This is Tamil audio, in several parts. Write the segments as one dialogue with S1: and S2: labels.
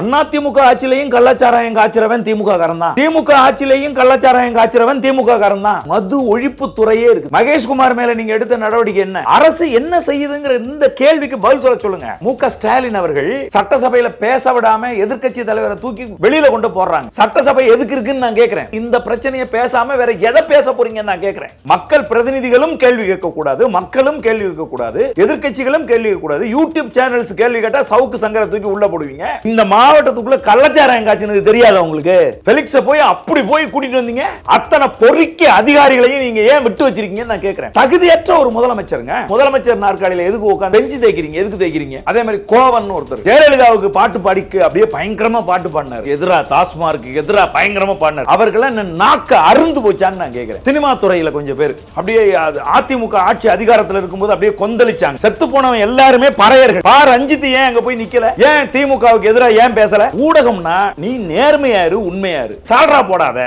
S1: அதிமுக ஆட்சியிலையும் கள்ளச்சாராயம் காய்ச்சிறவன் திமுக காரன் தான். திமுக ஆட்சியிலையும் கள்ளச்சாராயம் காய்ச்சிறவன் திமுக காரன் தான். மது ஒழிப்பு துறையே இருக்கு. மகேஷ்குமார் மேல நீங்க எடுத்த நடவடிக்கை என்ன? அரசு என்ன செய்யுதுங்கிற இந்த கேள்விக்கு பதில் சொல்ல சொல்லுங்க. மு ஸ்டாலின் அவர்கள் சட்டசபையில பேச விடாம எதிர்கட்சி தலைவரை தூக்கி வெளியில கொண்டு போடுறாங்க சட்டசபை எதுக்கு இருக்குன்னு நான் கேட்கிறேன் இந்த பிரச்சனையை பேசாம வேற எதை பேச போறீங்கன்னு நான் கேட்கிறேன் மக்கள் பிரதிநிதிகளும் கேள்வி கேட்க கூடாது மக்களும் கேள்வி கேட்க கூடாது எதிர்க்கட்சிகளும் கேள்வி கேட்க கூடாது யூடியூப் சேனல்ஸ் கேள்வி கேட்டா சவுக்கு சங்கரை தூக்கி உள்ள போடுவீங்க. இந்த மாவட்டத்துக்குள்ள கள்ளச்சாராயம் காய்ச்சினது தெரியாது உங்களுக்கு? பெலிக்ஸ போய் அப்படி போய் கூட்டிட்டு வந்தீங்க? அத்தனை பொறிக்க அதிகாரிகளையும் நீங்க ஏன் விட்டு வச்சிருக்கீங்கன்னு நான் கேட்கிறேன் தகுதியற்ற ஒரு முதலமைச்சருங்க. முதலமைச்சர் நாற்காலியில எதுக்கு உட்காந்து பெஞ்சு தேய்க்கிறீங்க? எதுக்கு தேய்க்கிறீங்க? அதே மாதிரி கோவன் ஒருத்தர். ஜெயலலிதாவுக்கு பாட்டு பாடிக்கு அப்படியே பயங்கரமா பாட்டு பாடினார். எதிரா டாஸ்மார்க்கு எதிரா பயங்கரமா பாடினார். அவர்கள நாக்க அருந்து போச்சான்னு நான் கேட்கிறேன் சினிமா துறையில கொஞ்சம் பேர். அப்படியே அது அதிமுக ஆட்சி அதிகாரத்துல இருக்கும்போது அப்படியே கொந்தளிச்சாங்க. செத்து போனவன் எல்லாருமே பறையர்கள். பா ரஞ்சித் ஏன் அங்க போய் நிக்கல? ஏன் திமுகவுக்கு எதிராக ஏன் பேசல. ஊடகம்னா நீ நேர்மையாரு உண்மையாரு சால்ரா போடாத.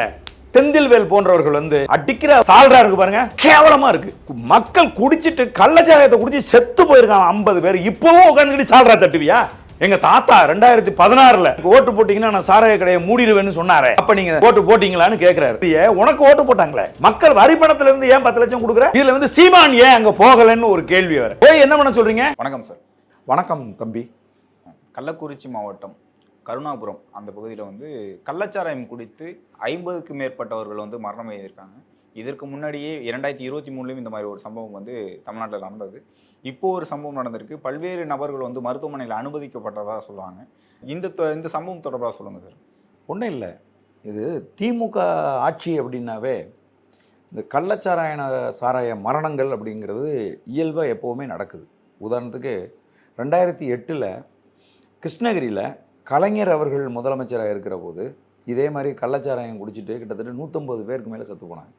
S1: செந்தில்வேல் போன்றவர்கள் வந்து அடிக்கிற சால்ரா இருக்கு பாருங்க கேவலமா இருக்கு. மக்கள் குடிச்சிட்டு கள்ளச்சாராயத்தை குடிச்சு செத்து போயிருக்காங்க ஐம்பது பேர். இப்பவும் உட்காந்துக்கிட்டு சால்ரா தட்டுவியா? எங்க தாத்தா ரெண்டாயிரத்தி பதினாறுல ஓட்டு போட்டீங்கன்னா நான் சாராய கடையை மூடிடுவேன்னு சொன்னாரே. அப்ப நீங்க ஓட்டு போட்டீங்களான்னு கேக்குறாரு. ஏன் உனக்கு ஓட்டு போட்டாங்களே? மக்கள் வரி பணத்துல இருந்து ஏன் பத்து லட்சம் கொடுக்குற? இதுல வந்து சீமான் ஏன் அங்க போகலன்னு ஒரு கேள்வி வர போய் என்ன பண்ண சொல்றீங்க?
S2: வணக்கம் சார்.
S1: வணக்கம் தம்பி.
S2: கள்ளக்குறிச்சி மாவட்டம். கருணாபுரம் அந்த பகுதியில் வந்து கள்ளச்சாராயம் குடித்து ஐம்பதுக்கு மேற்பட்டவர்கள் வந்து மரணம் எழுதியிருக்காங்க. இதற்கு முன்னாடியே இரண்டாயிரத்தி இருபத்தி மூணுலேயும் இந்த மாதிரி ஒரு சம்பவம் வந்து தமிழ்நாட்டில் நடந்தது. இப்போது ஒரு சம்பவம் நடந்திருக்கு. பல்வேறு நபர்கள் வந்து மருத்துவமனையில் அனுமதிக்கப்பட்டதாக சொல்லுவாங்க. இந்த தொ- இந்த சம்பவம் தொடர்பாக சொல்லுங்கள் சார்.
S1: ஒன்றும் இல்லை. இது திமுக ஆட்சி அப்படின்னாவே இந்த கள்ளச்சாராயண சாராய மரணங்கள் அப்படிங்கிறது இயல்பாக எப்போவுமே நடக்குது. உதாரணத்துக்கு ரெண்டாயிரத்தி எட்டில் கிருஷ்ணகிரியில் கலைஞர் அவர்கள் முதலமைச்சராக இருக்கிற போது இதே மாதிரி கள்ளச்சாராயம் குடிச்சிட்டு கிட்டத்தட்ட நூற்றம்பது பேருக்கு மேலே செத்து போனாங்க.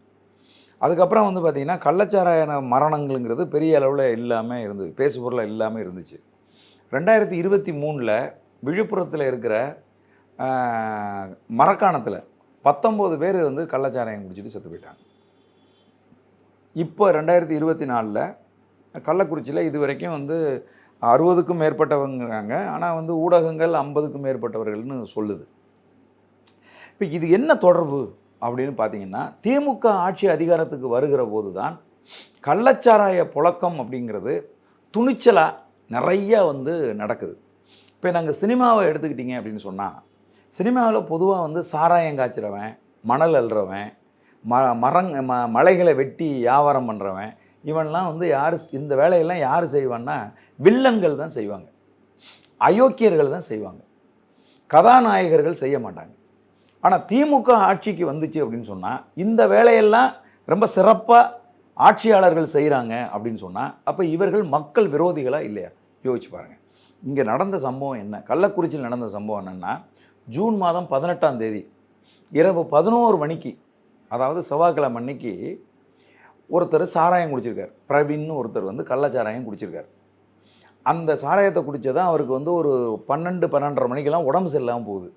S1: அதுக்கப்புறம் வந்து பார்த்திங்கன்னா கள்ளச்சாராய மரணங்கள்ங்கிறது பெரிய அளவில் இல்லாமல் இருந்தது பேசுபொருளாக இல்லாமல் இருந்துச்சு. ரெண்டாயிரத்தி இருபத்தி மூணில் விழுப்புரத்தில் இருக்கிற மரக்காணத்தில் பத்தொம்போது பேர் வந்து கள்ளச்சாராயம் குடிச்சிட்டு செத்து போயிட்டாங்க. இப்போ ரெண்டாயிரத்தி இருபத்தி நாலில் கள்ளக்குறிச்சியில் இது வரைக்கும் வந்து அறுபதுக்கும் மேற்பட்டவங்கிறாங்க. ஆனால் வந்து ஊடகங்கள் ஐம்பதுக்கும் மேற்பட்டவர்கள்னு சொல்லுது. இப்போ இது என்ன தொடர்பு அப்படின்னு பார்த்தீங்கன்னா திமுக ஆட்சி அதிகாரத்துக்கு வருகிற போது தான் கள்ளச்சாராய புழக்கம் அப்படிங்கிறது துணிச்சலாக நிறையா வந்து நடக்குது. இப்போ நாங்கள் சினிமாவை எடுத்துக்கிட்டிங்க அப்படின்னு சொன்னால் சினிமாவில் பொதுவாக வந்து சாராயம் காய்ச்சிறவன் மணல் அள்ளுறவன் ம மரங் ம மலைகளை வெட்டி வியாபாரம் பண்ணுறவன் இவன்லாம் வந்து யார் இந்த வேலையெல்லாம் யார் செய்வான்னா வில்லன்கள் தான் செய்வாங்க. அயோக்கியர்கள் தான் செய்வாங்க. கதாநாயகர்கள் செய்ய மாட்டாங்க. ஆனால் திமுக ஆட்சிக்கு வந்துச்சு அப்படின்னு சொன்னால் இந்த வேலையெல்லாம் ரொம்ப சிறப்பாக ஆட்சியாளர்கள் செய்கிறாங்க அப்படின்னு சொன்னால் அப்போ இவர்கள் மக்கள் விரோதிகளாக இல்லையா? யோசிச்சு பாருங்கள் இங்கே நடந்த சம்பவம் என்ன? கள்ளக்குறிச்சியில் நடந்த சம்பவம் என்னென்னா ஜூன் மாதம் பதினெட்டாம் தேதி இரவு பதினோரு மணிக்கு அதாவது செவ்வாய்க்கிழமை அன்னைக்கு ஒருத்தர் சாராயம் குடிச்சிருக்கார். பிரவீன்னு ஒருத்தர் வந்து கள்ளச்சாராயம் குடிச்சிருக்கார். அந்த சாராயத்தை குடித்ததான் அவருக்கு வந்து ஒரு பன்னெண்டு பன்னெண்டரை மணிக்கெல்லாம் உடம்பு சரியில்லாமல் போகுது.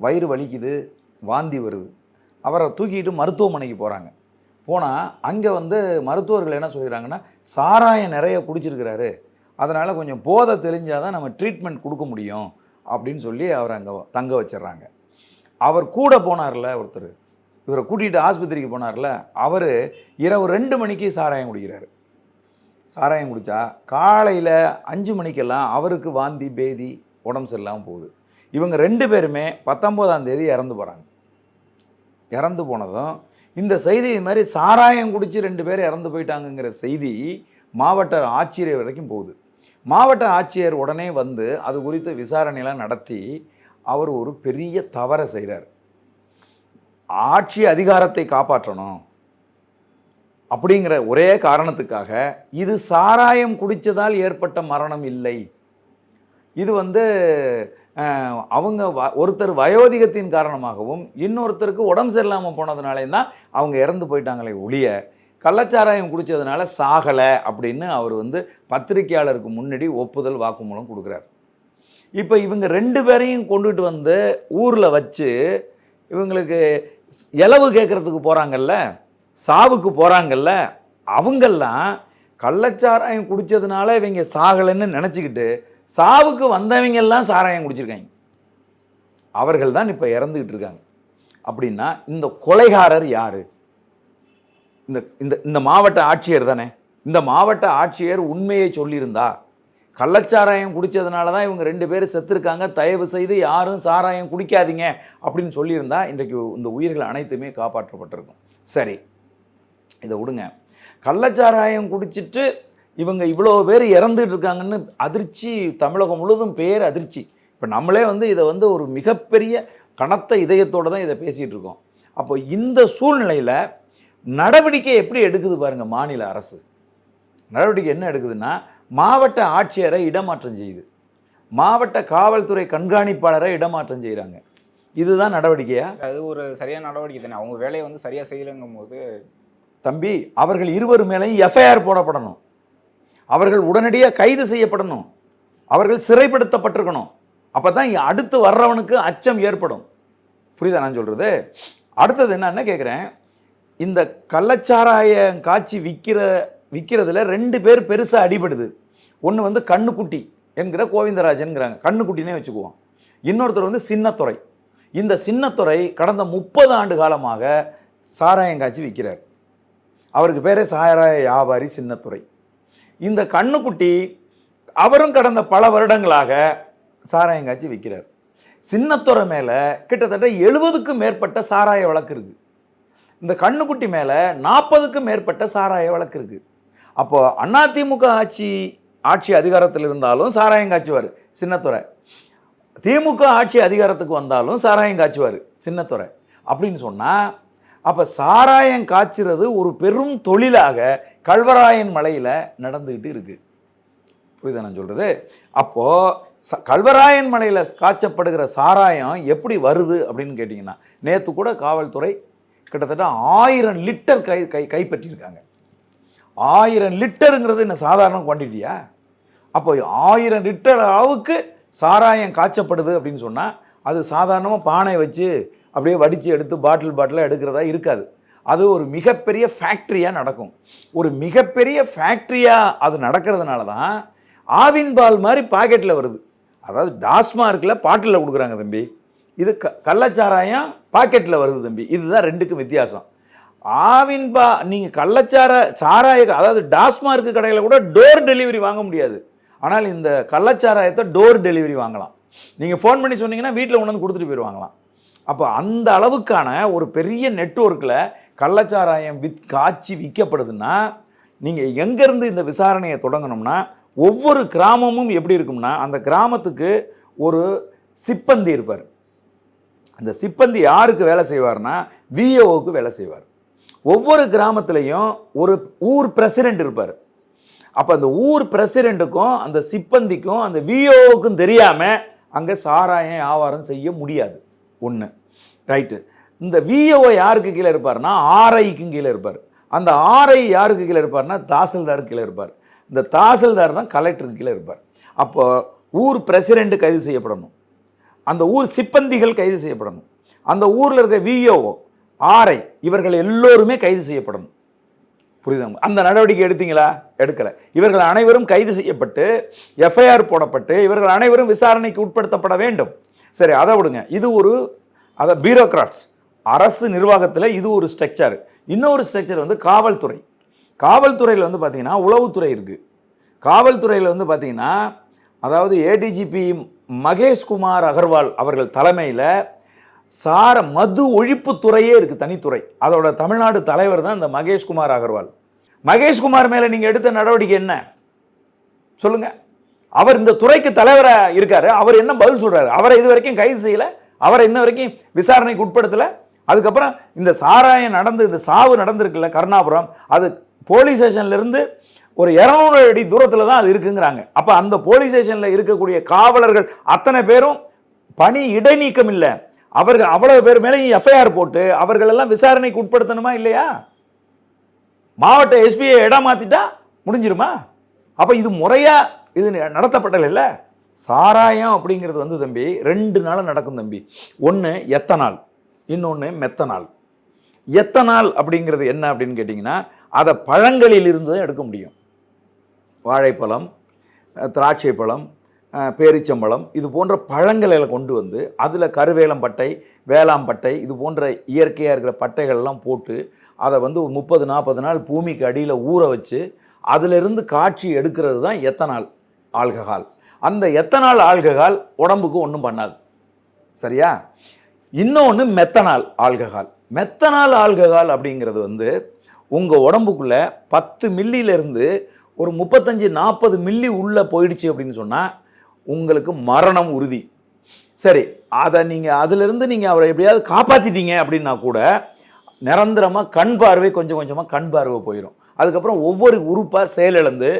S1: வயிறு வலிக்குது வாந்தி வருது. அவரை தூக்கிட்டு மருத்துவமனைக்கு போகிறாங்க போனால் அங்கே வந்து மருத்துவர்கள் என்ன சொல்கிறாங்கன்னா சாராயம் நிறைய குடிச்சிருக்கிறாரு. அதனால் கொஞ்சம் போதை தெளிஞ்சால் தான் நம்ம ட்ரீட்மெண்ட் கொடுக்க முடியும் அப்படின்னு சொல்லி அவரை அங்கே தங்க வச்சிடுறாங்க. அவர் கூட போனார்ல ஒருத்தர். இவரை கூட்டிகிட்டு ஆஸ்பத்திரிக்கு போனார்ல அவர் இரவு ரெண்டு மணிக்கு சாராயம் குடிக்கிறாரு. சாராயம் குடித்தா காலையில் அஞ்சு மணிக்கெல்லாம் அவருக்கு வாந்தி பேதி உடம்பு சரியில்லாமல் போகுது. இவங்க ரெண்டு பேருமே பத்தொம்போதாம் தேதி இறந்து போகிறாங்க இறந்து போனதும் இந்த செய்தி இது மாதிரி சாராயம் குடித்து ரெண்டு பேர் இறந்து போயிட்டாங்கங்கிற செய்தி மாவட்ட ஆட்சியர் வரைக்கும் போகுது. மாவட்ட ஆட்சியர் உடனே வந்து அது குறித்து விசாரணையெல்லாம் நடத்தி அவர் ஒரு பெரிய தவறை செய்கிறார் ஆட்சி அதிகாரத்தை காப்பாற்றணும். அப்படிங்கிற ஒரே காரணத்துக்காக இது சாராயம் குடித்ததால் ஏற்பட்ட மரணம் இல்லை. இது வந்து அவங்க வ- ஒருத்தர் வயோதிகத்தின் காரணமாகவும் இன்னொருத்தருக்கு உடம்பு சரியில்லாமல் போனதுனாலே தான் அவங்க இறந்து போயிட்டாங்களே ஒழிய கள்ளச்சாராயம் குடித்ததுனால சாகலை அப்படின்னு அவர் வந்து பத்திரிக்கையாளருக்கு முன்னாடி ஒப்புதல் வாக்குமூலம் கொடுக்குறார். இப்போ இவங்க ரெண்டு பேரையும் கொண்டுட்டு வந்து ஊரில் வச்சு இவங்களுக்கு இலவு கேட்குறதுக்கு போகிறாங்கல்ல சாவுக்கு போகிறாங்கல்ல அவங்கெல்லாம் கள்ளச்சாராயம் குடித்ததுனால இவங்க சாகலைன்னு நினச்சிக்கிட்டு சாவுக்கு வந்தவங்க எல்லாம் சாராயம் குடிச்சிருக்காங்க. அவர்கள் தான் இப்போ இறந்துக்கிட்டு இருக்காங்க. அப்படின்னா இந்த கொலைகாரர் யார்? இந்த இந்த இந்த மாவட்ட ஆட்சியர் தானே. இந்த மாவட்ட ஆட்சியர் உண்மையை சொல்லியிருந்தா கள்ளச்சாராயம் குடித்ததுனால தான் இவங்க ரெண்டு பேரும் செத்துருக்காங்க. தயவு செய்து யாரும் சாராயம் குடிக்காதீங்க அப்படின்னு சொல்லியிருந்தா இன்றைக்கு இந்த உயிர்கள் அனைத்துமே காப்பாற்றப்பட்டிருக்கும். சரி இதை விடுங்க. கள்ளச்சாராயம் குடிச்சிட்டு இவங்க இவ்வளோ பேர் இறந்துட்டு இருக்காங்கன்னு அதிர்ச்சி தமிழகம் முழுவதும் பேர் அதிர்ச்சி. இப்போ நம்மளே வந்து இதை வந்து ஒரு மிகப்பெரிய கனத்த இதயத்தோடு தான் இதை பேசிகிட்டு இருக்கோம். அப்போ இந்த சூழ்நிலையில் நடவடிக்கை எப்படி எடுக்குது பாருங்கள் மாநில அரசு. நடவடிக்கை என்ன எடுக்குதுன்னா மாவட்ட ஆட்சியரை இடமாற்றம் செய்யுது மாவட்ட காவல்துறை கண்காணிப்பாளரை இடமாற்றம் செய்கிறாங்க இதுதான் நடவடிக்கையா?
S2: அது ஒரு சரியான நடவடிக்கை தானே. அவங்க வேலையை வந்து சரியாக செய்யலைங்கும் போது
S1: தம்பி அவர்கள் இருவர் மேலேயும் எஃப்ஐஆர் போடப்படணும். அவர்கள் உடனடியாக கைது செய்யப்படணும். அவர்கள் சிறைப்படுத்தப்பட்டிருக்கணும். அப்போ தான் அடுத்து வர்றவனுக்கு அச்சம் ஏற்படும். புரியுதா நான் சொல்கிறது அடுத்தது என்னன்னு கேட்குறேன் இந்த கள்ளச்சாராயம் காய்ச்சி விற்கிற விற்கிறதுல ரெண்டு பேர் பெருசாக அடிபடுது. ஒன்று வந்து கண்ணுக்குட்டி என்கிற கோவிந்தராஜன்கிறாங்க. கண்ணுக்குட்டினே வச்சுக்குவோம். இன்னொருத்தர் வந்து சின்னத்துறை. இந்த சின்னத்துறை கடந்த முப்பது ஆண்டு காலமாக சாராயம் காய்ச்சி விற்கிறார் அவருக்கு பேரே சாராய வியாபாரி சின்னத்துறை. இந்த கண்ணுக்குட்டி அவரும் கடந்த பல வருடங்களாக சாராயம் காய்ச்சி விற்கிறார் சின்னத்துறை மேலே கிட்டத்தட்ட எழுபதுக்கும் மேற்பட்ட சாராய வழக்கு இருக்குது இந்த கண்ணுக்குட்டி மேலே நாற்பதுக்கும் மேற்பட்ட சாராய வழக்கு இருக்குது அப்போ அதிமுக ஆட்சி ஆட்சி அதிகாரத்தில் இருந்தாலும் சாராயம் காய்ச்சுவார் சின்னத்துறை. திமுக ஆட்சி அதிகாரத்துக்கு வந்தாலும் சாராயம் காய்ச்சுவார் சின்னத்துறை. அப்படின்னு சொன்னால் அப்போ சாராயம் காய்ச்சிறது ஒரு பெரும் தொழிலாக கல்வராயன் மலையில் நடந்துக்கிட்டு இருக்குது புரியுதா நான் சொல்கிறது அப்போது ச கல்வராயன் மலையில் காய்ச்சப்படுகிற சாராயம் எப்படி வருது அப்படின்னு கேட்டிங்கன்னா நேற்று கூட காவல்துறை கிட்டத்தட்ட ஆயிரம் லிட்டர் கை கை கைப்பற்றியிருக்காங்க. ஆயிரம் லிட்டருங்கிறது என்ன சாதாரண குவான்டிட்டியா அப்போ ஆயிரம் லிட்டர் அளவுக்கு சாராயம் காய்ச்சப்படுது அப்படின்னு சொன்னால் அது சாதாரணமாக பானை வச்சு அப்படியே வடித்து எடுத்து பாட்டில் பாட்டிலாக எடுக்கிறதா இருக்காது. அது ஒரு மிகப்பெரிய ஃபேக்ட்ரியாக நடக்கும். ஒரு மிகப்பெரிய ஃபேக்ட்ரியாக அது நடக்கிறதுனால தான் ஆவின் பால் மாதிரி பாக்கெட்டில் வருது. அதாவது டாஸ்மார்க்கில் பாட்டிலில் கொடுக்குறாங்க தம்பி. இது க கள்ளச்சாராயம் பாக்கெட்டில் வருது தம்பி. இதுதான் ரெண்டுக்கும் வித்தியாசம். ஆவின்பா நீங்கள் கள்ளச்சார சாராய அதாவது டாஸ்மார்க்கு கடையில் கூட டோர் டெலிவரி வாங்க முடியாது. ஆனால் இந்த கள்ளச்சாராயத்தை டோர் டெலிவரி வாங்கலாம். நீங்கள் ஃபோன் பண்ணி சொன்னீங்கன்னா வீட்டில் கொண்டு வந்து கொடுத்துட்டு போயிடுவாங்களாம் அப்போ அந்த அளவுக்கான ஒரு பெரிய நெட்வொர்க்கில் கள்ளச்சாராயம் வித் காய்ச்சி விற்கப்படுதுன்னா நீங்கள் எங்கேருந்து இந்த விசாரணையை தொடங்கணும்னா ஒவ்வொரு கிராமமும் எப்படி இருக்கும்னா அந்த கிராமத்துக்கு ஒரு சிப்பந்தி இருப்பார். அந்த சிப்பந்தி யாருக்கு வேலை செய்வார்னா விஏஓவுக்கு வேலை செய்வார். ஒவ்வொரு கிராமத்துலேயும் ஒரு ஊர் பிரசிடெண்ட் இருப்பார். அப்போ அந்த ஊர் பிரசிடெண்ட்டுக்கும் அந்த சிப்பந்திக்கும் அந்த விஓவுக்கும் தெரியாமல் அங்கே சாராயம் வியாபாரம் செய்ய முடியாது. ஒன்று ரைட்டு இந்த விஓ யாருக்கு கீழே இருப்பார்னா ஆர்ஐக்கும் கீழே இருப்பார். அந்த ஆர்ஐ யாருக்கு கீழே இருப்பார்னா தாசில்தாருக்கு கீழே இருப்பார். இந்த தாசில்தார் தான் கலெக்டருக்கு கீழே இருப்பார். அப்போ ஊர் பிரசிடெண்ட்டு கைது செய்யப்படணும். அந்த ஊர் சிப்பந்திகள் கைது செய்யப்படணும். அந்த ஊரில் இருக்க விஓஓ ஆர்ஐ இவர்கள் எல்லோருமே கைது செய்யப்படணும். புரியுதா? அந்த நடவடிக்கை எடுத்தீங்களா? எடுக்கலை. இவர்கள் அனைவரும் கைது செய்யப்பட்டு எஃப்ஐஆர் போடப்பட்டு இவர்கள் அனைவரும் விசாரணைக்கு உட்படுத்தப்பட வேண்டும். சரி அதை விடுங்க. இது ஒரு அதை பியூரோக்ராட்ஸ் அரசு நிர்வாகத்தில் இது ஒரு ஸ்ட்ரக்சர் இன்னொரு ஸ்ட்ரக்சர் வந்து காவல்துறை. காவல்துறையில் வந்து பார்த்திங்கன்னா உளவுத்துறை இருக்குது காவல்துறையில் வந்து பார்த்திங்கன்னா அதாவது ஏடிஜிபி மகேஷ்குமார் அகர்வால் அவர்கள் தலைமையில் சார மது ஒழிப்பு துறையே இருக்குது தனித்துறை. அதோட தமிழ்நாடு தலைவர் தான் இந்த மகேஷ்குமார் அகர்வால். மகேஷ்குமார் மேலே நீங்கள் எடுத்த நடவடிக்கை என்ன? சொல்லுங்க. அவர் இந்த துறைக்கு தலைவராக இருக்காரு. அவர் என்ன பதில் சொல்கிறாரு அவரை இது வரைக்கும் கைது செய்யல. அவரை இன்ன வரைக்கும் விசாரணைக்கு உட்படுத்தலை. அதுக்கப்புறம் இந்த சாராயம் நடந்து இந்த சாவு நடந்திருக்குல்ல கருணாபுரம் அது போலீஸ் ஸ்டேஷன்லேருந்து ஒரு இரநூறு அடி தூரத்தில் தான் அது இருக்குங்கிறாங்க. அப்போ அந்த போலீஸ் ஸ்டேஷனில் இருக்கக்கூடிய காவலர்கள் அத்தனை பேரும் பணி இடைநீக்கம் இல்லை. அவர்கள் அவ்வளவு பேர் மேலேயும் எஃப்ஐஆர் போட்டு அவர்களெல்லாம் விசாரணைக்கு உட்படுத்தணுமா இல்லையா? மாவட்ட எஸ்பியை இடம் மாற்றிட்டா முடிஞ்சிருமா? அப்போ இது முறையாக இது நடத்தப்படல சாராயம் அப்படிங்கிறது வந்து தம்பி ரெண்டு நாள் நடக்கும் தம்பி. ஒன்று எத்தனால். இன்னொன்று மெத்தனால். எத்தனால் அப்படிங்கிறது என்ன அப்படின்னு கேட்டிங்கன்னா அதை பழங்களிலிருந்து தான் எடுக்க முடியும். வாழைப்பழம் திராட்சை பழம் பேரிச்சம்பழம் இது போன்ற பழங்களை கொண்டு வந்து அதில் கருவேலம்பட்டை வேளாம்பட்டை இது போன்ற இயற்கையாக இருக்கிற பட்டைகள்லாம் போட்டு அதை வந்து ஒரு முப்பது நாற்பது நாள் பூமிக்கு அடியில் ஊற வச்சு அதிலிருந்து காட்சி எடுக்கிறது தான் எத்தனால் ஆல்கஹால். அந்த எத்தனால் ஆல்கஹால் உடம்புக்கு ஒன்றும் பண்ணாது. சரியா? இன்னொன்று மெத்தனால் ஆல்கஹால். மெத்தனால் ஆல்கஹால் அப்படிங்கிறது வந்து உங்கள் உடம்புக்குள்ளே பத்து மில்லியிலேருந்து ஒரு முப்பத்தஞ்சு நாற்பது மில்லி உள்ளே போயிடுச்சு அப்படின்னு சொன்னால் உங்களுக்கு மரணம் உறுதி. சரி அதை நீங்கள் அதிலிருந்து நீங்கள் அவரை எப்படியாவது காப்பாற்றிட்டீங்க அப்படின்னா கூட நிரந்தரமாக கண் பார்வை கொஞ்சம் கொஞ்சமாக கண் பார்வை போயிடும் அதுக்கப்புறம் ஒவ்வொரு உறுப்பாக செயலிழந்து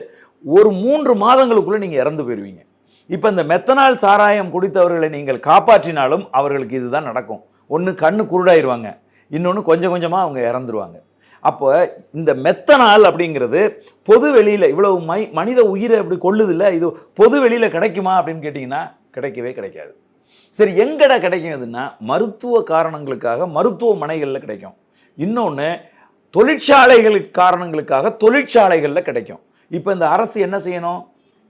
S1: ஒரு மூன்று மாதங்களுக்குள்ளே நீங்கள் இறந்து போயிடுவீங்க இப்போ இந்த மெத்தனால் சாராயம் குடித்தவர்களை நீங்கள் காப்பாற்றினாலும் அவர்களுக்கு இதுதான் நடக்கும். ஒன்று கண்ணு குருடாயிருவாங்க. இன்னொன்று கொஞ்சம் கொஞ்சமாக அவங்க இறந்துருவாங்க. அப்போ இந்த மெத்தனால் அப்படிங்கிறது பொது வெளியில் இவ்வளவு மை மனித உயிரை அப்படி கொள்ளுதில்ல இது பொது வெளியில் கிடைக்குமா அப்படின்னு கேட்டிங்கன்னா கிடைக்கவே கிடைக்காது. சரி எங்கடா கிடைக்கும் இதுன்னா மருத்துவ காரணங்களுக்காக மருத்துவமனைகளில் கிடைக்கும். இன்னொன்று தொழிற்சாலைகளுக்கு காரணங்களுக்காக தொழிற்சாலைகளில் கிடைக்கும். இப்போ இந்த அரசு என்ன செய்யணும்?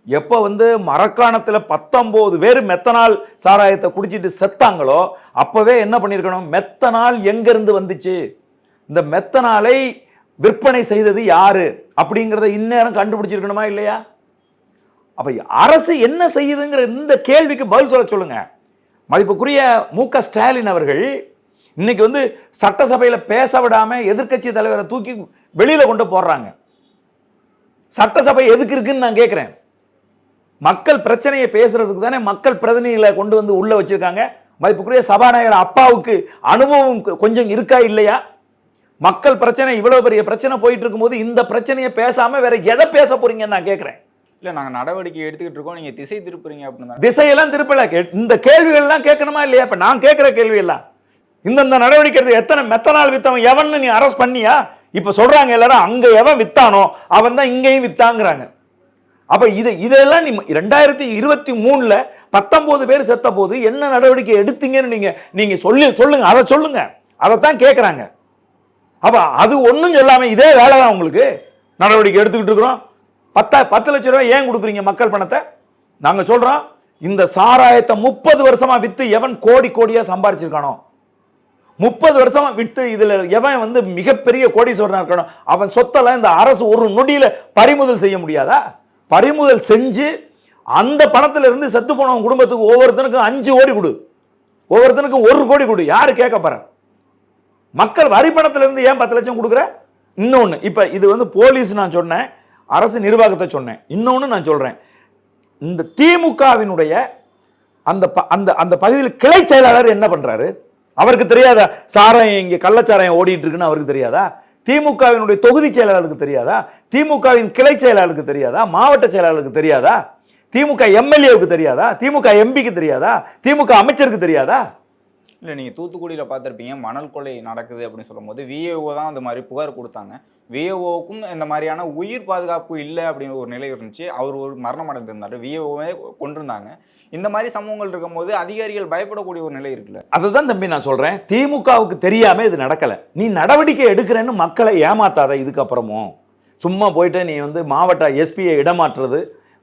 S1: எப்போ வந்து மரக்காணத்தில் பத்தொம்போது பேர் மெத்தனால் சாராயத்தை குடிச்சிட்டு செத்தாங்களோ அப்போவே என்ன பண்ணியிருக்கணும் மெத்தனால் எங்கேருந்து வந்துச்சு? இந்த மெத்தனாலை விற்பனை செய்தது யாரு? அப்படிங்கிறத இந்நேரம் கண்டுபிடிச்சிருக்கணுமா இல்லையா? அப்ப அரசு என்ன செய்யுதுங்கிற இந்த கேள்விக்கு பதில் சொல்ல சொல்லுங்க. மதிப்புக்குரிய மு க ஸ்டாலின் அவர்கள் இன்னைக்கு வந்து சட்டசபையில் பேச விடாம எதிர்க்கட்சி தலைவரை தூக்கி வெளியில கொண்டு போடுறாங்க சட்டசபை எதுக்கு இருக்குன்னு நான் கேட்குறேன் மக்கள் பிரச்சனையை பேசுறதுக்கு தானே மக்கள் பிரதிநிதிகளை கொண்டு வந்து உள்ள வச்சிருக்காங்க. மதிப்புக்குரிய சபாநாயகர் அப்பாவுக்கு அனுபவம் கொஞ்சம் இருக்கா இல்லையா? மக்கள் பிரச்சனை இவ்வளவு பெரிய பிரச்சனை போயிட்டு இருக்கும்போது இந்த பிரச்சனையை பேசாம வேற எதை பேச போறீங்கன்னு நான் கேட்கிறேன்
S2: இல்லை நாங்கள் நடவடிக்கை எடுத்துக்கிட்டு இருக்கோம். நீங்கள் திசை திருப்புறீங்க அப்படின்னு
S1: திசையெல்லாம் திருப்பல. இந்த கேள்விகள் எல்லாம் கேட்கணுமா இல்லையா? இப்ப நான் கேட்கிற கேள்வி எல்லாம் இந்தந்த நடவடிக்கை எடுத்து எத்தனை மெத்தனால் வித்தவன் எவன்னு நீ அரெஸ்ட் பண்ணியா? இப்ப சொல்றாங்க எல்லாரும் அங்க எவன் வித்தானோ அவன் தான் இங்கேயும் வித்தாங்கிறாங்க. அப்ப இது இதெல்லாம் நீ ரெண்டாயிரத்தி இருபத்தி மூணுல பத்தொன்பது பேர் செத்த போது என்ன நடவடிக்கை எடுத்தீங்கன்னு நீங்க நீங்க சொல்லி சொல்லுங்க. அதை சொல்லுங்க. அதைத்தான் கேட்கறாங்க அப்போ அது ஒன்றும் சொல்லாமல் இதே வேலை தான் உங்களுக்கு? நடவடிக்கை எடுத்துக்கிட்டு இருக்கிறோம். பத்தா பத்து லட்ச ரூபாய் ஏன் கொடுக்குறீங்க மக்கள் பணத்தை? நாங்கள் சொல்கிறோம் இந்த சாராயத்தை முப்பது வருஷமாக விற்று எவன் கோடி கோடியாக சம்பாரிச்சிருக்கானோ? முப்பது வருஷமா விட்டு இதில் எவன் வந்து மிகப்பெரிய கோடீஸ்வரனாக இருக்கணும் அவன் சொத்தெல்லாம் இந்த அரசு ஒரு நொடியில் பறிமுதல் செய்ய முடியாதா? பறிமுதல் செஞ்சு அந்த பணத்திலிருந்து செத்து போனவன் குடும்பத்துக்கு ஒவ்வொருத்தனுக்கும் அஞ்சு கோடி கொடு. ஒவ்வொருத்தனுக்கும் ஒரு கோடி கொடு. யார் கேட்க போற? மக்கள் வரி பணத்திலிருந்து ஏன் பத்து லட்சம் கொடுக்குற? இன்னொன்று இப்போ இது வந்து போலீஸ் நான் சொன்னேன் அரசு நிர்வாகத்தை சொன்னேன். இன்னொன்று நான் சொல்கிறேன் இந்த திமுகவினுடைய அந்த ப- அந்த அந்த பகுதியில் கிளை செயலாளர் என்ன பண்ணுறாரு அவருக்கு தெரியாதா? சாராயம் இங்கே கள்ளச்சாராயம் ஓடிட்டு இருக்குன்னு அவருக்கு தெரியாதா? திமுகவினுடைய தொகுதி செயலாளருக்கு தெரியாதா? திமுகவின் கிளை செயலாளருக்கு தெரியாதா? மாவட்ட செயலாளருக்கு தெரியாதா? திமுக எம்எல்ஏவுக்கு தெரியாதா? திமுக எம்பிக்கு தெரியாதா? திமுக அமைச்சருக்கு தெரியாதா?
S2: இல்லை நீங்கள் தூத்துக்குடியில் பார்த்துருப்பீங்க மணல் கொலை நடக்குது அப்படின்னு சொல்லும்போது விஏஓ தான் அந்த மாதிரி புகார் கொடுத்தாங்க. விஏஓவுக்கும் இந்த மாதிரியான உயிர் பாதுகாப்பு இல்லை அப்படிங்கிற ஒரு நிலை இருந்துச்சு. அவர் ஒரு மரணம் அடைந்திருந்தார். விஏஓவே கொண்டிருந்தாங்க இந்த மாதிரி சம்பவங்கள் இருக்கும்போது அதிகாரிகள் பயப்படக்கூடிய ஒரு நிலை இருக்குல்ல?
S1: அதுதான் தம்பி நான் சொல்கிறேன் திமுகவுக்கு தெரியாமல் இது நடக்கலை. நீ நடவடிக்கை எடுக்கிறேன்னு மக்களை ஏமாத்தாத இதுக்கப்புறமும். சும்மா போயிட்டு நீ வந்து மாவட்ட எஸ்பியை இடமாற்றுறது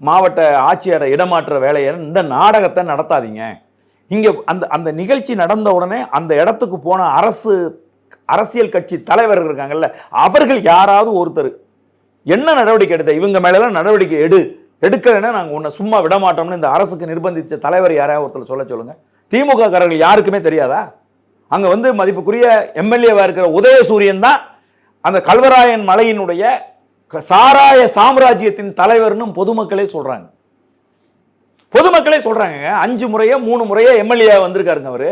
S1: மாவட்ட ஆட்சியரை இடமாற்றுற வேலையை இந்த நாடகத்தை நடத்தாதீங்க. இங்கே அந்த அந்த நிகழ்ச்சி நடந்த உடனே அந்த இடத்துக்கு போன அரசு அரசியல் கட்சி தலைவர்கள் இருக்காங்கல்ல அவர்கள் யாராவது ஒருத்தர் என்ன நடவடிக்கை எடுத்த இவங்க மேலெல்லாம் நடவடிக்கை எடு எடுக்கலைன்னா நாங்கள் உன்னை சும்மா விட மாட்டோம்னு இந்த அரசுக்கு நிர்பந்தித்த தலைவர் யாராவது ஒருத்தர் சொல்ல சொல்லுங்கள் திமுக காரர்கள் யாருக்குமே தெரியாதா? அங்கே வந்து மதிப்புக்குரிய எம்எல்ஏவாக இருக்கிற உதயசூரியன் தான் அந்த கல்வராயன் மலையினுடைய க- சாராய சாம்ராஜ்யத்தின் தலைவர்னு பொதுமக்களே சொல்கிறாங்க பொதுமக்களே சொல்றாங்க அஞ்சு முறையோ மூணு முறையோ எம்எல்ஏ வந்திருக்காருங்க அவரு.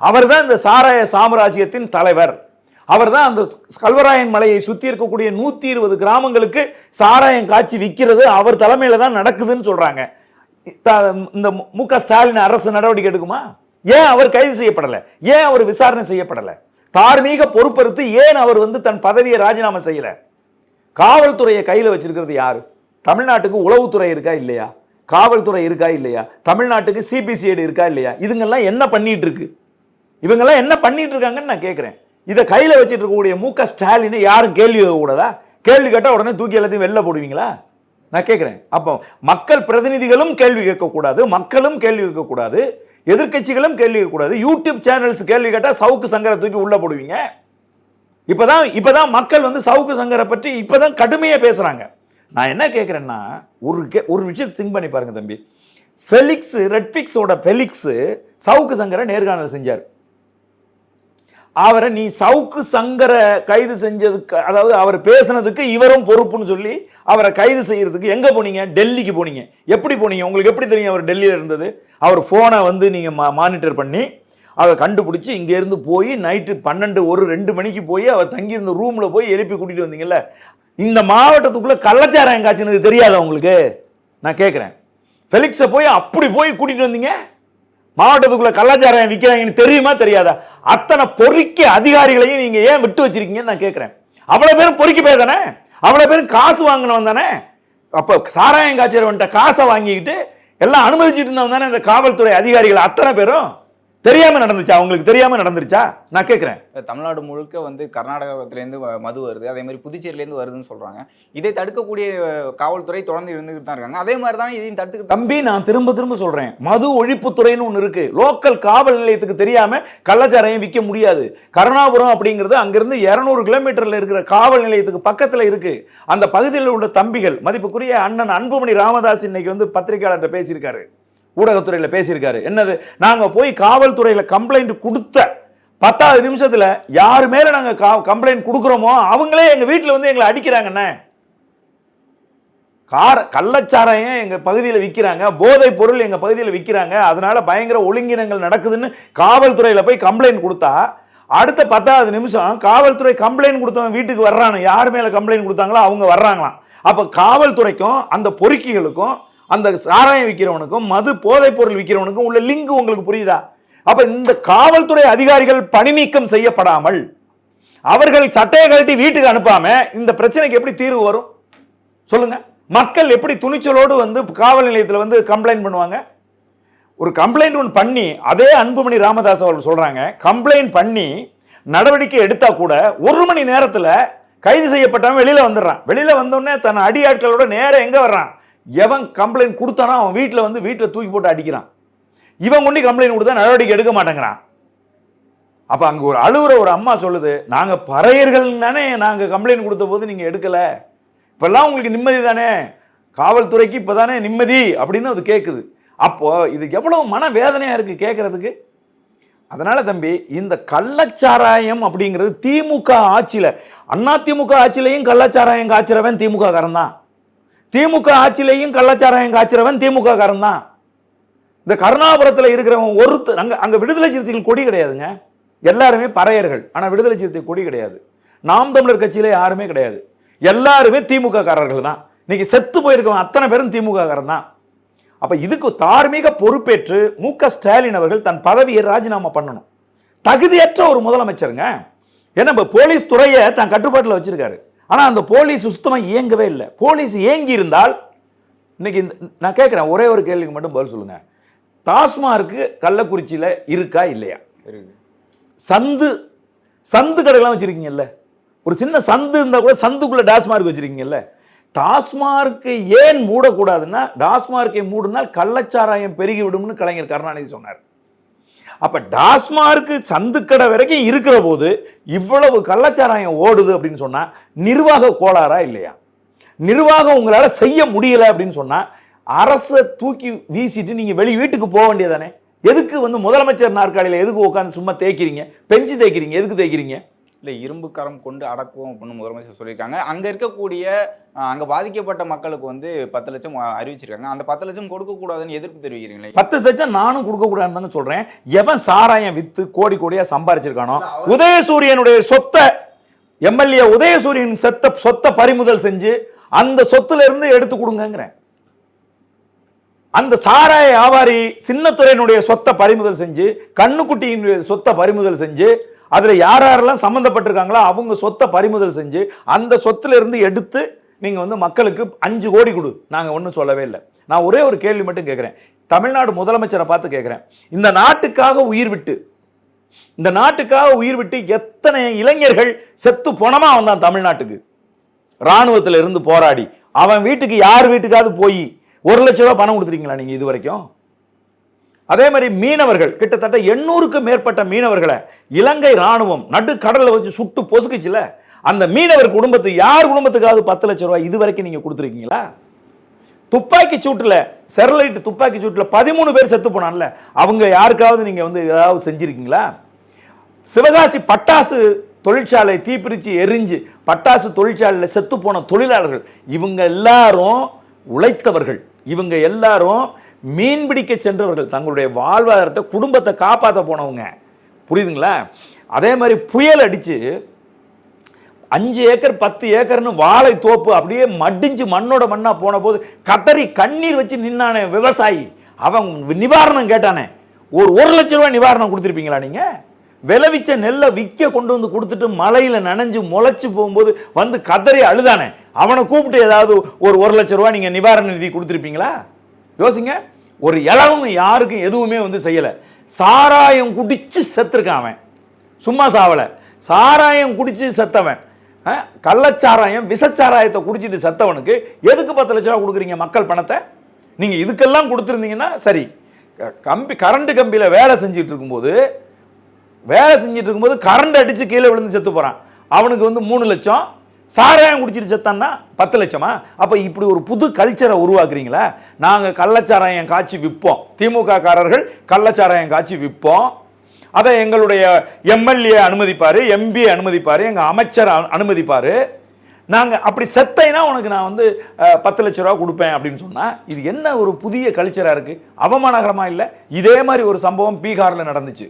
S1: அவர் தான் இந்த சாராய சாம்ராஜ்யத்தின் தலைவர். அவர் தான் அந்த கல்வராயன் மலையை சுற்றி இருக்கக்கூடிய நூற்றி இருபது கிராமங்களுக்கு சாராயம் காய்ச்சி விற்கிறது அவர் தலைமையில் தான் நடக்குதுன்னு சொல்கிறாங்க த- இந்த மு க ஸ்டாலின் அரசு நடவடிக்கை எடுக்குமா? ஏன் அவர் கைது செய்யப்படலை? ஏன் அவர் விசாரணை செய்யப்படலை? தார்மீக பொறுப்பெடுத்து ஏன் அவர் வந்து தன் பதவியை ராஜினாமா செய்யல? காவல்துறையை கையில் வச்சிருக்கிறது யாரு? தமிழ்நாட்டுக்கு உளவுத்துறை இருக்கா இல்லையா? காவல்துறை இருக்கா இல்லையா? தமிழ்நாட்டுக்கு சிபிசிஐடி இருக்கா இல்லையா? இதுங்கெல்லாம் என்ன பண்ணிட்டு இருக்கு இவங்கெல்லாம் என்ன பண்ணிட்டு இருக்காங்கன்னு நான் கேட்குறேன் இதை கையில் வச்சுட்டு இருக்கக்கூடிய மு க ஸ்டாலினை யாரும் கேள்வி கூடாதா கேள்வி கேட்டால் உடனே தூக்கி எல்லாத்தையும் வெளில போடுவீங்களா? நான் கேட்குறேன் அப்போ மக்கள் பிரதிநிதிகளும் கேள்வி கேட்கக்கூடாது மக்களும் கேள்வி கேட்கக்கூடாது எதிர்க்கட்சிகளும் கேள்வி கேட்கக்கூடாது யூடியூப் சேனல்ஸ் கேள்வி கேட்டால் சவுக்கு சங்கரை தூக்கி உள்ள போடுவீங்க. இப்போதான் இப்போதான் மக்கள் வந்து சவுக்கு சங்கரை பற்றி இப்போதான் கடுமையாக பேசுகிறாங்க நான் என்ன கேட்குறேன்னா ஒரு கே ஒரு விஷயம் திங்க் பண்ணி பாருங்க தம்பி. ஃபெலிக்ஸ் ரெட்ஃபிக்ஸோட ஃபெலிக்ஸ் சவுக்கு சங்கரை நேர்காணல் செஞ்சார். அவரை நீ சவுக்கு சங்கரை கைது செஞ்சதுக்கு அதாவது அவர் பேசுனதுக்கு இவரும் பொறுப்புன்னு சொல்லி அவரை கைது செய்கிறதுக்கு எங்கே போனீங்க? டெல்லிக்கு போனீங்க. எப்படி போனீங்க? உங்களுக்கு எப்படி தெரியும் அவர் டெல்லியில் இருந்தது? அவர் ஃபோனை வந்து நீங்கள் மா மானிட்டர் பண்ணி அதை கண்டுபிடிச்சி இங்கேருந்து போய் நைட்டு பன்னெண்டு ஒரு ரெண்டு மணிக்கு போய் அவர் தங்கியிருந்த ரூமில் போய் எழுப்பி கூட்டிகிட்டு வந்தீங்கல்ல? இந்த மாவட்டத்துக்குள்ளே கள்ளச்சாரம் எங்காச்சுன்னு தெரியாதா உங்களுக்கு? நான் கேட்குறேன் ஃபெலிக்ஸை போய் அப்படி போய் கூட்டிகிட்டு வந்தீங்க? மாவட்டத்துக்குள்ள கள்ளச்சாரம் விற்கிறாங்கன்னு தெரியுமா தெரியாதா? அத்தனை பொறுக்கி அதிகாரிகளையும் நீங்கள் ஏன் விட்டு வச்சிருக்கீங்கன்னு நான் கேட்குறேன் அவ்வளோ பேரும் பொறுக்கி போய் தானே? அவ்வளோ பேரும் காசு வாங்கினவன் தானே? அப்போ சாராயம் காய்ச்சறவன்ட்ட காசை வாங்கிக்கிட்டு எல்லாம் அனுமதிச்சுட்டு இருந்தவன் தானே இந்த காவல்துறை அதிகாரிகள் அத்தனை பேரும்? தெரியாம நடந்துச்சா? அவங்களுக்கு தெரியாம நடந்துருச்சா? நான் கேட்கிறேன்
S2: தமிழ்நாடு முழுக்க வந்து கர்நாடகத்திலேருந்து வ- மது வருது. அதே மாதிரி புதுச்சேரியிலேருந்து வருதுன்னு சொல்றாங்க. இதை தடுக்கக்கூடிய காவல்துறை தொடர்ந்து இருந்துகிட்டு தான் இருக்காங்க. அதே மாதிரி தானே இதையும் தடுத்துக்கிட்டு
S1: தம்பி நான் திரும்ப திரும்ப சொல்றேன். மது ஒழிப்புத்துறைன்னு ஒன்று இருக்கு. லோக்கல் காவல் நிலையத்துக்கு தெரியாம கள்ளச்சாராயம் விற்க முடியாது. கருணாபுரம் அப்படிங்கிறது அங்கிருந்து இரநூறு கிலோமீட்டர்ல இருக்கிற காவல் நிலையத்துக்கு பக்கத்துல இருக்கு. அந்த பகுதியில் உள்ள தம்பிகள் மதிப்புக்குரிய அண்ணன் அன்புமணி ராமதாஸ் இன்னைக்கு வந்து பத்திரிகையாளர்கிட்ட பேசியிருக்காரு. ஊடகத்துறையில் பேசியிருக்காரு. என்னது? நாங்கள் போய் காவல்துறையில் கம்ப்ளைண்ட் கொடுத்த பத்தாவது நிமிஷத்தில் யார் மேலே நாங்கள் கா கம்ப்ளைண்ட் கொடுக்குறோமோ அவங்களே எங்கள் வீட்டில் வந்து எங்களை அடிக்கிறாங்கண்ணே கார கள்ளச்சாராயம் எங்கள் பகுதியில் விற்கிறாங்க போதைப் பொருள் எங்கள் பகுதியில் விற்கிறாங்க அதனால பயங்கர ஒழுங்கினங்கள் நடக்குதுன்னு காவல்துறையில் போய் கம்ப்ளைண்ட் கொடுத்தா அடுத்த பத்தாவது நிமிஷம் காவல்துறை கம்ப்ளைண்ட் கொடுத்தவன் வீட்டுக்கு வர்றானு. யார் மேலே கம்ப்ளைண்ட் கொடுத்தாங்களோ அவங்க வர்றாங்களாம். அப்போ காவல்துறைக்கும் அந்த பொறுக்கிகளுக்கும் அந்த சாராயம் விற்கிறவனுக்கும் மது போதைப் பொருள் விற்கிறவனுக்கும் உள்ள லிங்க் உங்களுக்கு புரியுதா? அப்போ இந்த காவல்துறை அதிகாரிகள் பணி நீக்கம் செய்யப்படாமல் அவர்கள் சட்டையை கழட்டி வீட்டுக்கு அனுப்பாம இந்த பிரச்சனைக்கு எப்படி தீர்வு வரும்? சொல்லுங்க. மக்கள் எப்படி துணிச்சலோடு வந்து காவல் நிலையத்தில் வந்து கம்ப்ளைண்ட் பண்ணுவாங்க? ஒரு கம்ப்ளைண்ட் ஒன்று பண்ணி அதே அன்புமணி ராமதாஸ் அவர்கள் சொல்றாங்க கம்ப்ளைண்ட் பண்ணி நடவடிக்கை எடுத்தா கூட ஒரு மணி நேரத்தில் கைது செய்யப்பட்டவன் வெளியில வந்துடுறான். வெளியில வந்தோடனே தன் அடி ஆட்களோட நேரம் எங்க வர்றான்? எவன் கம்ப்ளைண்ட் கொடுத்தானோ அவன் வீட்டில் வந்து வீட்டில் தூக்கி போட்டு அடிக்கிறான். இவன் கொண்டு கம்ப்ளைண்ட் கொடுத்தா நடவடிக்கை எடுக்க மாட்டேங்கிறான். அப்போ அங்கே ஒரு அழுகிற ஒரு அம்மா சொல்லுது நாங்கள் பறையர்கள் தானே நாங்கள் கம்ப்ளைண்ட் கொடுத்த போது நீங்கள் எடுக்கலை. இப்போல்லாம் உங்களுக்கு நிம்மதி தானே? காவல்துறைக்கு இப்போ தானே நிம்மதி? அப்படின்னு அது கேட்குது அப்போ இது எவ்வளோ மன வேதனையாக இருக்குது கேட்கறதுக்கு அதனால் தம்பி இந்த கள்ளச்சாராயம் அப்படிங்கிறது திமுக ஆட்சியில் அண்ணா திமுக ஆட்சியிலையும் கள்ளச்சாராயம் காய்ச்சிறவன் திமுக காரன் தான். திமுக ஆட்சியிலையும் கள்ளச்சாராயம் காய்ச்சிறவன் திமுக காரன் தான். இந்த கருணாபுரத்தில் இருக்கிறவன் ஒருத்தர் அங்கே அங்கே விடுதலை சிறுத்தைகள் கொடி கிடையாதுங்க. எல்லாருமே பறையர்கள். ஆனால் விடுதலை சிறுத்தை கொடி கிடையாது. நாம் தமிழர் கட்சியில் யாருமே கிடையாது. எல்லாருமே திமுக காரர்கள் தான். இன்னைக்கு செத்து போயிருக்கவன் அத்தனை பேரும் திமுக காரன் தான். அப்போ இதுக்கு தார்மீக பொறுப்பேற்று மு க ஸ்டாலின் அவர்கள் தன் பதவியை ராஜினாமா பண்ணணும். தகுதியற்ற ஒரு முதலமைச்சருங்க. ஏன்னா இப்போ போலீஸ் துறையை தன் கட்டுப்பாட்டில் வச்சிருக்காரு. ஆனா அந்த போலீஸ் சுத்தமா இயங்கவே இல்லை. போலீஸ் இயங்கி இருந்தால் இன்னைக்கு இந்த நான் கேட்குறேன் ஒரே ஒரு கேள்விக்கு மட்டும் பதில் சொல்லுங்க. டாஸ்மார்க்கு கள்ளக்குறிச்சியில் இருக்கா இல்லையா? சந்து சந்து கடைலாம் வச்சிருக்கீங்கல்ல? ஒரு சின்ன சந்து இருந்தால் கூட சந்துக்குள்ள டாஸ்மார்க் வச்சிருக்கீங்கல்ல? டாஸ்மார்க்கை ஏன் மூடக்கூடாதுன்னா டாஸ்மார்க்கை மூடினால் கள்ளச்சாராயம் பெருகி விடும்னு கலைஞர் கருணாநிதி சொன்னார். அப்போ டாஸ்மார்க்கு சந்துக்கடை வரைக்கும் இருக்கிற போது இவ்வளவு கள்ளச்சாராயம் ஓடுது அப்படின்னு சொன்னால் நிர்வாக கோளாறா இல்லையா? நிர்வாகம் உங்களால் செய்ய முடியல அப்படின்னு சொன்னால் அரசை தூக்கி வீசிட்டு நீங்கள் வெளி வீட்டுக்கு போக வேண்டியதானே எதுக்கு வந்து முதலமைச்சர் நாற்காலியில் எதுக்கு உட்காந்து சும்மா தேய்க்கிறீங்க? பெஞ்சு தேய்க்கிறீங்க? எதுக்கு தேய்க்கிறீங்க?
S2: இல்லை இரும்பு கரம் கொண்டு அடக்குவோம் அப்படின்னு முதலமைச்சர் சொல்லியிருக்காங்க. அங்கே இருக்கக்கூடிய அங்க பாதிக்கப்பட்ட மக்களுக்கு வந்து பத்து லட்சம் அறிவிச்சிருக்காங்க. அந்த பத்து லட்சம் கொடுக்கக்கூடாதுன்னு எதிர்ப்பு தெரிவிக்கிறீங்களே?
S1: பத்து லட்சம் நானும் கொடுக்க கூடாதுன்னு சொல்றேன். எவன் சாராயம் வித்து கோடி கோடியா சம்பாரிச்சிருக்கானோ உதயசூரியனுடைய சொத்தை எம்எல்ஏ உதயசூரியன் செத்த சொத்தை பறிமுதல் செஞ்சு அந்த சொத்துல இருந்து எடுத்து கொடுங்கங்கிறேன். அந்த சாராய வியாபாரி சின்னத்துறையினுடைய சொத்தை பறிமுதல் செஞ்சு கண்ணுக்குட்டியினுடைய சொத்தை பறிமுதல் செஞ்சு அதில் யார் யாரெல்லாம் சம்மந்தப்பட்டிருக்காங்களோ அவங்க சொத்தை பறிமுதல் செஞ்சு அந்த சொத்துலேருந்து எடுத்து நீங்கள் வந்து மக்களுக்கு அஞ்சு கோடி கொடு. நாங்கள் ஒன்றும் சொல்லவே இல்லை. நான் ஒரே ஒரு கேள்வி மட்டும் கேட்குறேன் தமிழ்நாடு முதலமைச்சரை பார்த்து கேட்குறேன் இந்த நாட்டுக்காக உயிர் விட்டு இந்த நாட்டுக்காக உயிர் விட்டு எத்தனை இளைஞர்கள் செத்து போனமா வந்தான் தமிழ்நாட்டுக்கு? இராணுவத்தில் இருந்து போராடி. அவன் வீட்டுக்கு யார் வீட்டுக்காவது போய் ஒரு லட்ச ரூபா பணம் கொடுத்துருக்கீங்களா நீங்கள் இது வரைக்கும்? அதே மாதிரி மீனவர்கள் கிட்டத்தட்ட எண்ணூறுக்கும் மேற்பட்ட மீனவர்களை இலங்கை ராணுவம் நடுக்கடலில் வச்சு சுட்டு பொசுக்குச்சுல அந்த மீனவர் குடும்பத்து யார் குடும்பத்துக்காவது பத்து லட்ச ரூபாய் இது வரைக்கும் நீங்கள் கொடுத்துருக்கீங்களா? துப்பாக்கி சூட்டில் செரலைட் துப்பாக்கி சூட்டில் பதிமூணு பேர் செத்து போனான்ல அவங்க யாருக்காவது நீங்கள் வந்து ஏதாவது செஞ்சுருக்கீங்களா? சிவகாசி பட்டாசு தொழிற்சாலை தீப்பிரித்து எரிஞ்சு பட்டாசு தொழிற்சாலையில் செத்து போன தொழிலாளர்கள் இவங்க எல்லாரும் உழைத்தவர்கள். இவங்க எல்லாரும் மீன் பிடிக்க சென்றவர்கள் தங்களுடைய வாழ்வாதாரத்தை குடும்பத்தை காப்பாற்ற போனவங்க. புரியுதுங்களா? அதே மாதிரி புயல் அடித்து அஞ்சு ஏக்கர் பத்து ஏக்கர்னு வாழை தோப்பு அப்படியே மடிஞ்சு மண்ணோட மண்ணாக போன போது கத்தரி கண்ணீர் வச்சு நின்னானே விவசாயி. அவன் நிவாரணம் கேட்டானே. ஒரு ஒரு லட்ச ரூபாய் நிவாரணம் கொடுத்துருப்பீங்களா நீங்கள் விளைவிச்ச நெல்லை விற்க கொண்டு வந்து கொடுத்துட்டு மலையில் நனைஞ்சு முளைச்சி போகும்போது வந்து கதறி அழுதானே. அவனை கூப்பிட்டு ஏதாவது ஒரு ஒரு லட்ச ரூபா நீங்கள் நிவாரண நிதி கொடுத்துருப்பீங்களா? யோசிங்க. ஒரு இளவும் யாருக்கும் எதுவுமே வந்து செய்யலை. சாராயம் குடித்து செத்துருக்கான் அவன். சும்மா சாவலை. சாராயம் குடித்து செத்தவன். கள்ளச்சாராயம் விஷச்சாராயத்தை குடிச்சிட்டு செத்தவனுக்கு எதுக்கு பத்து லட்ச ரூபா கொடுக்குறீங்க மக்கள் பணத்தை? நீங்கள் இதுக்கெல்லாம் கொடுத்துருந்தீங்கன்னா சரி. கம்பி கரண்ட் கம்பியில் வேலை செஞ்சுட்டு இருக்கும்போது வேலை செஞ்சுட்டு இருக்கும்போது கரண்ட் அடித்து கீழே விழுந்து செத்து போகிறான் அவனுக்கு வந்து மூணு லட்சம் சாராயம் குடிச்சிட்டு செத்தான்னா பத்து லட்சமா? அப்போ இப்படி ஒரு புது கல்ச்சரை உருவாக்குறீங்களா? நாங்கள் கள்ளச்சாராயம் காய்ச்சி விற்போம். திமுக காரர்கள் கள்ளச்சாராயம் காய்ச்சி விற்போம். அதை எங்களுடைய எம்எல்ஏ அனுமதிப்பார் எம்பி அனுமதிப்பார் எங்கள் அமைச்சர் அனுமதிப்பார். நாங்கள் அப்படி செத்தைனா உனக்கு நான் வந்து பத்து லட்ச ரூபா கொடுப்பேன் அப்படின்னு சொன்னால் இது என்ன ஒரு புதிய கல்ச்சராக இருக்குது அவமானகரமாக இல்லை? இதே மாதிரி ஒரு சம்பவம் பீகாரில் நடந்துச்சு.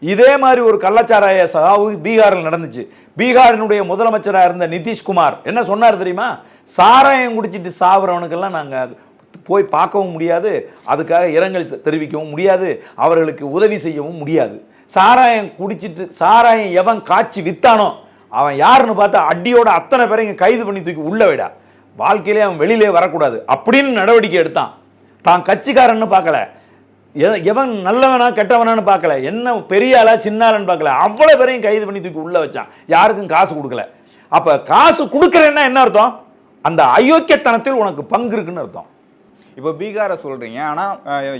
S1: இதே மாதிரி ஒரு கள்ளச்சாராய சாவு பீகாரில் நடந்துச்சு. பீகாரினுடைய முதலமைச்சராக இருந்த நிதிஷ்குமார். என்ன சொன்னார் தெரியுமா? சாராயம் குடிச்சிட்டு சாவுறவனுக்கெல்லாம் நாங்கள் போய் பார்க்கவும் முடியாது. அதுக்காக இரங்கல் தெ- தெரிவிக்கவும் முடியாது. அவர்களுக்கு உதவி செய்யவும் முடியாது. சாராயம் குடிச்சிட்டு சாராயம் எவன் காய்ச்சி வித்தானோ அவன் யாருன்னு பார்த்தா அடியோட அத்தனை பேரை இங்கே கைது பண்ணி தூக்கி உள்ள விடா வாழ்க்கையிலே அவன் வெளியிலே வரக்கூடாது. அப்படின்னு நடவடிக்கை எடுத்தான். தான் கட்சிக்காரன்னு பார்க்கல. எவன் நல்லவனா கெட்டவனான்னு பார்க்கல. என்ன பெரிய ஆளா சின்ன ஆளான்னு பார்க்கல. அவ்வளோ பேரையும் கைது பண்ணி தூக்கி உள்ளே வச்சான். யாருக்கும் காசு கொடுக்கல. அப்போ காசு கொடுக்குறேன்னா என்ன அர்த்தம்? அந்த அயோக்கியத்தனத்தில் உனக்கு பங்கு இருக்குன்னு அர்த்தம்.
S2: இப்போ பீகாரை சொல்கிறீங்க ஆனால்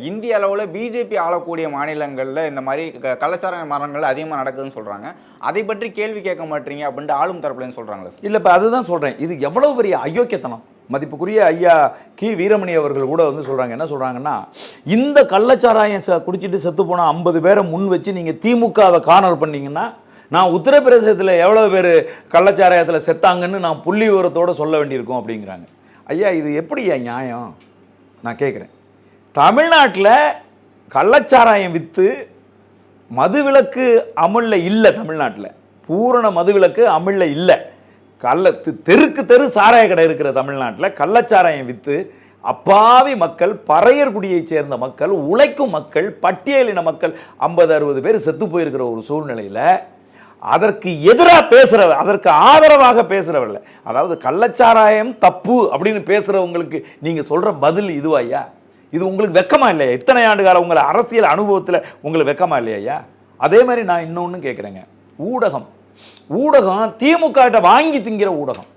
S2: இந்திய அளவில் பிஜேபி ஆளக்கூடிய மாநிலங்களில் இந்த மாதிரி க- கலாச்சார மரணங்கள் அதிகமாக நடக்குதுன்னு சொல்கிறாங்க அதை பற்றி கேள்வி கேட்க மாட்டீங்க அப்படின்ட்டு ஆளும் தரப்புலன்னு சொல்கிறாங்களே
S1: இல்லை இப்போ அதுதான் சொல்கிறேன் இது எவ்வளோ பெரிய அயோக்கியத்தனம். மதிப்புக்குரிய ஐயா கி. வீரமணி அவர்கள் கூட வந்து சொல்கிறாங்க என்ன சொல்கிறாங்கன்னா இந்த கள்ளச்சாராயம் ச குடிச்சிட்டு செத்து போனால் ஐம்பது பேரை முன் வச்சு நீங்கள் திமுகவை கார்னர் பண்ணிங்கன்னா நான் உத்தரப்பிரதேசத்தில் எவ்வளோ பேர் கள்ளச்சாராயத்தில் செத்தாங்கன்னு நான் புள்ளி விவரத்தோடு சொல்ல வேண்டியிருக்கும் அப்படிங்கிறாங்க. ஐயா இது எப்படியா நியாயம்? நான் கேட்குறேன். தமிழ்நாட்டில் கள்ளச்சாராயம் விற்று மதுவிலக்கு அமிழில் இல்லை தமிழ்நாட்டில். பூரண மதுவிலக்கு அமிழில் இல்லை. கள்ள தெருக்கு தெரு சாராய கடை இருக்கிற தமிழ்நாட்டில் கள்ளச்சாராயம் விற்று அப்பாவி மக்கள் பறையர்குடியைச் சேர்ந்த மக்கள் உழைக்கும் மக்கள் பட்டியலின மக்கள் ஐம்பது அறுபது பேர் செத்து போயிருக்கிற ஒரு சூழ்நிலையில் அதற்கு எதிராக பேசுகிற அதற்கு ஆதரவாக பேசுகிறவர்கள் அதாவது கள்ளச்சாராயம் தப்பு அப்படின்னு பேசுகிறவங்களுக்கு நீங்கள் சொல்கிற பதில் இதுவாய்யா இது உங்களுக்கு வெக்கமா இல்லையா? இத்தனை ஆண்டு காலம் உங்களை அரசியல் அனுபவத்தில் உங்களுக்கு வெக்கமா இல்லையா ஐயா? அதே மாதிரி நான் இன்னொன்று கேட்குறேங்க ஊடகம். ஊடகம் திமுககிட்ட வாங்கி திங்கிற ஊடகம்.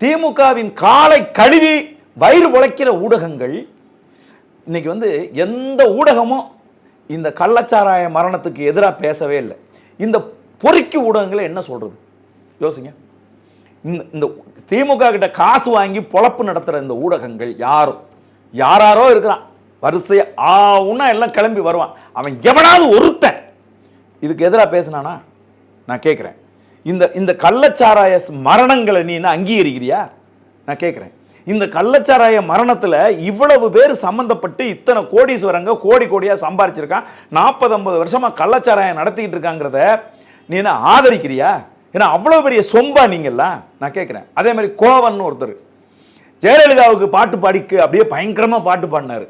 S1: திமுகவின் காலை கழுவி வயிறு உழைக்கிற ஊடகங்கள் இன்றைக்கி வந்து எந்த ஊடகமும் இந்த கள்ளச்சாராய மரணத்துக்கு எதிராக பேசவே இல்லை. இந்த பொறுக்கி ஊடகங்களை என்ன சொல்கிறது யோசிங்க. இந்த இந்த திமுக கிட்ட காசு வாங்கி பொழப்பு நடத்துகிற இந்த ஊடகங்கள் யாரும் யாராரோ இருக்கிறான். வரிசையை ஆவுன்னா எல்லாம் கிளம்பி வருவான். அவன் எவனாவது ஒருத்தன் இதுக்கு எதிராக பேசினானா? நான் கேட்குறேன் இந்த இந்த கள்ளச்சாராய ஸ் மரணங்களை நீ என்ன அங்கீகரிக்கிறியா? நான் கேட்குறேன் இந்த கள்ளச்சாராய மரணத்தில் இவ்வளவு பேர் சம்மந்தப்பட்டு இத்தனை கோடீஸ்வரங்க கோடி கோடியாக சம்பாரிச்சிருக்கான். நாற்பது ஐம்பது வருஷமாக கள்ளச்சாராயம் நடத்திக்கிட்டு இருக்காங்கிறத நீ என்ன ஆதரிக்கிறியா? ஏன்னா அவ்வளோ பெரிய சொம்பா நீங்கள்லாம்? நான் கேட்குறேன். அதே மாதிரி கோவன் ஒருத்தர். ஜெயலலிதாவுக்கு பாட்டு பாடிக்கு அப்படியே பயங்கரமாக பாட்டு பாடினார்.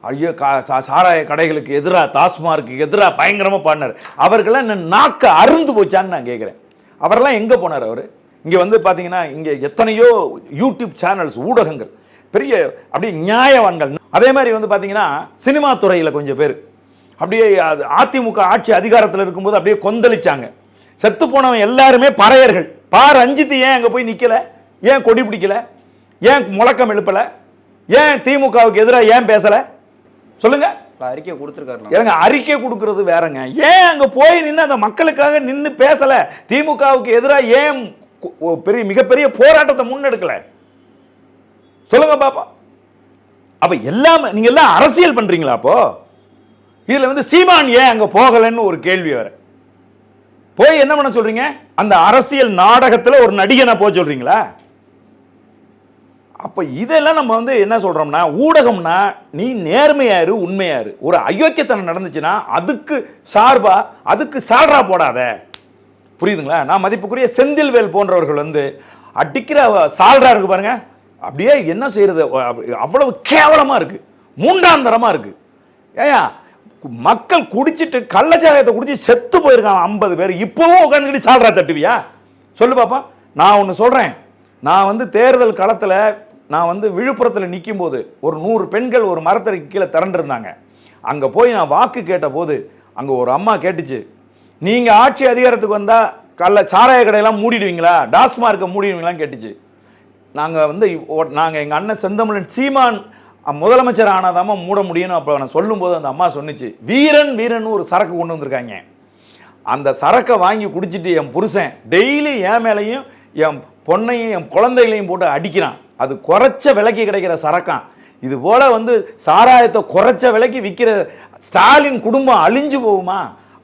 S1: ஐயோ கா சா- சாராய கடைகளுக்கு எதிராக தாஸ்மாருக்கு எதிராக பயங்கரமாக பாடினார். அவர்களெல்லாம் என்ன நாக்க அருந்து போச்சான்னு நான் கேட்குறேன். அவரெல்லாம் எங்கே போனார் அவர்? இங்கே வந்து பார்த்தீங்கன்னா இங்கே எத்தனையோ யூடியூப் சேனல்ஸ் ஊடகங்கள். பெரிய அப்படியே நியாயவான்கள். அதே மாதிரி வந்து பார்த்தீங்கன்னா சினிமா துறையில் கொஞ்சம் பேர். அப்படியே அது அதிமுக ஆட்சி அதிகாரத்தில் இருக்கும்போது அப்படியே கொந்தளிச்சாங்க. செத்து போனவன் எல்லாருமே பறையர்கள். பா ரஞ்சித் ஏன் அங்கே போய் நிற்கல ஏன் கொடி பிடிக்கல? ஏன் முழக்கம் எழுப்பல? ஏன் திமுகவுக்கு எதிராக ஏன் பேசல? சொல்லுங்க.
S2: இல்ல, அறிக்கை கொடுத்துருக்காருல
S1: ஏங்க அறிக்கை கொடுக்கறது வேறங்க. ஏன் அங்க போய் நின்று அந்த மக்களுக்காக நின்று பேசல? திமுகவுக்கு எதிராக ஏன் பெரிய மிகப்பெரிய போராட்டத்தை முன்னெடுக்கல? சொல்லுங்க பாப்பா. அப்ப எல்லாம் நீங்க எல்லாம் அரசியல் பண்றீங்களா அப்போ? இதில் வந்து சீமான் ஏன் அங்கே போகலைன்னு ஒரு கேள்வி வர போய் என்ன பண்ண சொல்றீங்க? அந்த அரசியல் நாடகத்தில் ஒரு நடிகனை போக சொல்றீங்களா? அப்போ இதெல்லாம் நம்ம வந்து என்ன சொல்கிறோம்னா ஊடகம்னா நீ நேர்மையாரு உண்மையாரு ஒரு அயோக்கியத்தனம் நடந்துச்சுன்னா அதுக்கு சார்பா அதுக்கு சால்ரா போடாத. புரியுதுங்களா? நான் மதிப்புக்குரிய செந்தில்வேல் போன்றவர்கள் வந்து அடிக்கிற சால்ரா இருக்கு பாருங்க. அப்படியே என்ன செய்யறது? அவ்வளவு கேவலமா இருக்கு. மூன்றாந்தரமா இருக்கு. ஏயா மக்கள் குடிச்சிட்டு கள்ளச்சாராயத்தை குடிச்சு செத்து போயிருக்கான் ஐம்பது பேர். இப்போவும் உட்காந்துக்கிட்டு சால்ரா தட்டுவியா சொல்லு பாப்பா. நான் ஒன்று சொல்கிறேன் நான் வந்து தேர்தல் களத்தில் நான் வந்து விழுப்புரத்தில் நிற்கும் போது ஒரு நூறு பெண்கள் ஒரு மரத்தடிக்கு கீழே திரண்டிருந்தாங்க. அங்கே போய் நான் வாக்கு கேட்ட போது அங்கே ஒரு அம்மா கேட்டுச்சு நீங்கள் ஆட்சி அதிகாரத்துக்கு வந்தால் கல்ல சாராய கடையெல்லாம் மூடிடுவீங்களா? டாஸ்மார்க்கை மூடிடுவீங்களான்னு கேட்டுச்சு. நாங்கள் வந்து நாங்கள் எங்கள் அண்ணன் செந்தமிழன் சீமான் முதலமைச்சர் ஆனாதாம்மா மூட முடியும்னு அப்போ நான் சொல்லும்போது அந்த அம்மா சொன்னுச்சு வீரன் வீரன் ஒரு சரக்கு கொண்டு வந்திருக்காங்க. அந்த சரக்கை வாங்கி குடிச்சிட்டு என் புருஷன் டெய்லி என் மேலேயும் என் பொண்ணையும் என் குழந்தைகளையும் போட்டு அடிக்கிறான். அது குறைச்ச விலைக்கு கிடைக்கிற சரக்கான் இது போல் வந்து சாராயத்தை குறைச்ச விலைக்கு விற்கிற ஸ்டாலின் குடும்பம் அழிஞ்சு போகுமா?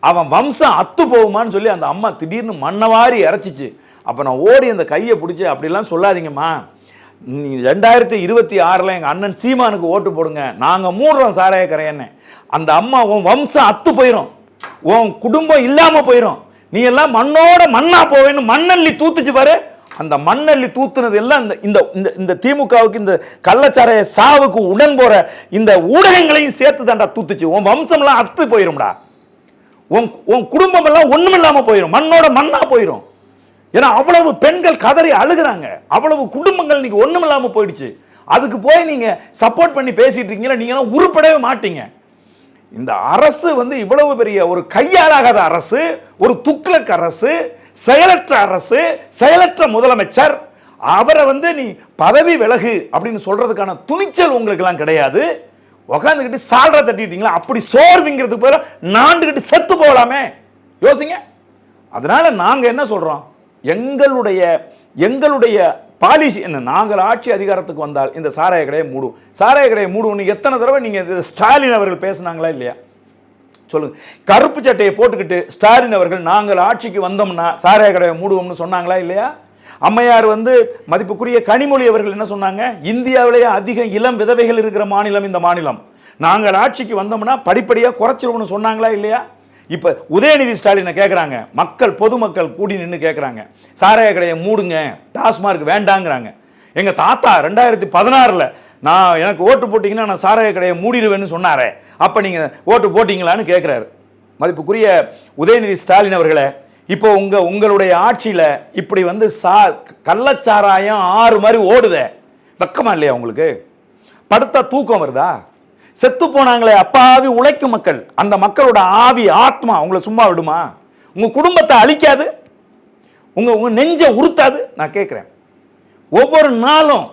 S1: அவன் வம்சம் அத்து போகுமான்னு சொல்லி அந்த அம்மா திடீர்னு மண்ணவாரி இறச்சிச்சு. அப்போ நான் ஓடி அந்த கையை பிடிச்சி அப்படிலாம் சொல்லாதீங்கம்மா. ரெண்டாயிரத்தி இருபத்தி ஆறில் எங்கள் அண்ணன் சீமானுக்கு ஓட்டு போடுங்க. நாங்கள் மூடுறோம் சாராய கரையன்னு அந்த அம்மா உன் வம்சம் அத்து போயிடும் உன் குடும்பம் இல்லாமல் போயிடும் நீ எல்லாம் மண்ணோட மண்ணா போவேன்னு மண்ணள்ளி தூத்துச்சு பாரு. அந்த மண்ணள்ளி தூத்துனது எல்லாம் இந்த இந்த இந்த இந்த திமுகவுக்கு இந்த கள்ளச்சாரைய சாவுக்கு உடன் போற இந்த ஊடகங்களையும் சேர்த்து தாண்டா தூத்துச்சு. உன் வம்சம்லாம் அத்து போயிடும்டா உன் உன் குடும்பம் எல்லாம் ஒண்ணும் போயிடும் மண்ணோட மண்ணா போயிடும் ஏன்னா அவ்வளவு பெண்கள் கதறி அழுகுறாங்க. அவ்வளவு குடும்பங்கள் இன்னைக்கு ஒன்றும் இல்லாமல் போயிடுச்சு. அதுக்கு போய் நீங்கள் சப்போர்ட் பண்ணி பேசிட்டு இருக்கீங்களா? நீங்க உருப்படவே மாட்டீங்க. இந்த அரசு வந்து இவ்வளவு பெரிய ஒரு கையாளாகாத அரசு ஒரு துக்ளக் அரசு செயலற்ற அரசு செயலற்ற முதலமைச்சர் அவரை வந்து நீ பதவி விலகு அப்படின்னு சொல்றதுக்கான துணிச்சல் உங்களுக்கெல்லாம் கிடையாது. உக்காந்துக்கிட்டு சால்ரை தட்டிட்டீங்களா? அப்படி சோறுதுங்கிறதுக்கு பேர் நாண்டுக்கிட்டு செத்து போகலாமே. யோசிங்க. அதனால நாங்கள் என்ன சொல்கிறோம் எங்களுடைய எங்களுடைய பாலிசி என்ன? நாங்கள் ஆட்சி அதிகாரத்துக்கு வந்தால் இந்த சாராய கடையை மூடும். சாராய கடையை மூடுவோம்னு எத்தனை தடவை நீங்கள் ஸ்டாலின் அவர்கள் பேசுனாங்களா இல்லையா? சொல்லுங்க. கருப்பு சட்டையை போட்டுக்கிட்டு ஸ்டாலின் அவர்கள் நாங்கள் ஆட்சிக்கு வந்தோம்னா சாராய கடையை மூடுவோம்னு சொன்னாங்களா இல்லையா? அம்மையார் வந்து மதிப்புக்குரிய கனிமொழி அவர்கள் என்ன சொன்னாங்க? இந்தியாவிலேயே அதிக இளம் விதவைகள் இருக்கிற மாநிலம் இந்த மாநிலம். நாங்கள் ஆட்சிக்கு வந்தோம்னா படிப்படியாக குறைச்சிருவோம்னு சொன்னாங்களா இல்லையா? இப்போ உதயநிதி ஸ்டாலினை கேட்குறாங்க மக்கள் பொதுமக்கள் கூடி நின்று கேட்குறாங்க சாராய கடையை மூடுங்க டாஸ்மார்க் வேண்டாங்கிறாங்க. எங்கள் தாத்தா ரெண்டாயிரத்தி பதினாறில் நான் எனக்கு ஓட்டு போட்டிங்கன்னா நான் சாராய கடையை மூடிடுவேன்னு சொன்னாரே. அப்போ நீங்கள் ஓட்டு போட்டிங்களான்னு கேட்குறாரு மதிப்புக்குரிய உதயநிதி ஸ்டாலின் அவர்களே இப்போ உங்கள் உங்களுடைய ஆட்சியில் இப்படி வந்து சா கள்ளச்சாராயம் ஆறு மாதிரி ஓடுதே. வெக்கமா இல்லையா உங்களுக்கு? படுத்தா தூக்கம் வருதா? செத்து போனாங்களே அப்பாவி உழைக்கும் மக்கள். அந்த மக்களோட ஆவி ஆத்மா உங்களை சும்மா விடுமா? உங்கள் குடும்பத்தை அழிக்காது. உங்கள் உங்கள் நெஞ்சை உறுத்தாது. நான் கேட்குறேன். ஒவ்வொரு நாளும்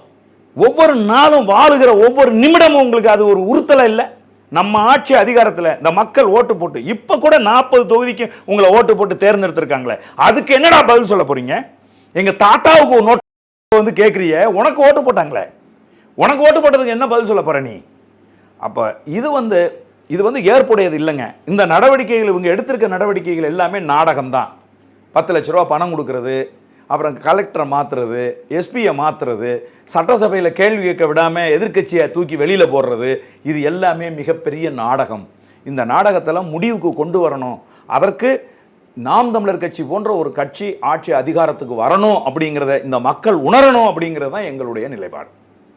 S1: ஒவ்வொரு நாளும் வாழுகிற ஒவ்வொரு நிமிடமும் உங்களுக்கு அது ஒரு உறுத்தலை இல்லை. நம்ம ஆட்சி அதிகாரத்தில் இந்த மக்கள் ஓட்டு போட்டு இப்போ கூட நாற்பது தொகுதிக்கு உங்களை ஓட்டு போட்டு தேர்ந்தெடுத்திருக்காங்களே. அதுக்கு என்னடா பதில் சொல்ல போறீங்க? எங்கள் தாத்தாவுக்கு ஒரு நோட்டு வந்து கேட்குறிய உனக்கு ஓட்டு போட்டாங்களே. உனக்கு ஓட்டு போட்டதுக்கு என்ன பதில் சொல்ல போகிற நீ? அப்போ இது வந்து இது வந்து ஏற்புடையது இல்லைங்க. இந்த நடவடிக்கைகள் இவங்க எடுத்திருக்க நடவடிக்கைகள் எல்லாமே நாடகம்தான். பத்து லட்ச ரூபா பணம் கொடுக்கறது அப்புறம் கலெக்டரை மாற்றுறது எஸ்பியை மாற்றுறது சட்டசபையில் கேள்வி கேட்க விடாமல் எதிர்க்கட்சியை தூக்கி வெளியில் போடுறது இது எல்லாமே மிகப்பெரிய நாடகம். இந்த நாடகத்தெல்லாம் முடிவுக்கு கொண்டு வரணும். அதற்கு நாம் தமிழர் கட்சி போன்ற ஒரு கட்சி ஆட்சி அதிகாரத்துக்கு வரணும் அப்படிங்கிறத இந்த மக்கள் உணரணும் அப்படிங்கிறது தான் எங்களுடைய நிலைப்பாடு.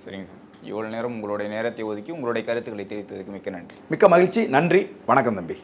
S2: சரிங்க சார். இவ்வளோ நேரம் உங்களுடைய நேரத்தை ஒதுக்கி உங்களுடைய கருத்துக்களை தெரிவித்ததுக்கு மிக்க நன்றி.
S1: மிக்க மகிழ்ச்சி. நன்றி. வணக்கம் தம்பி.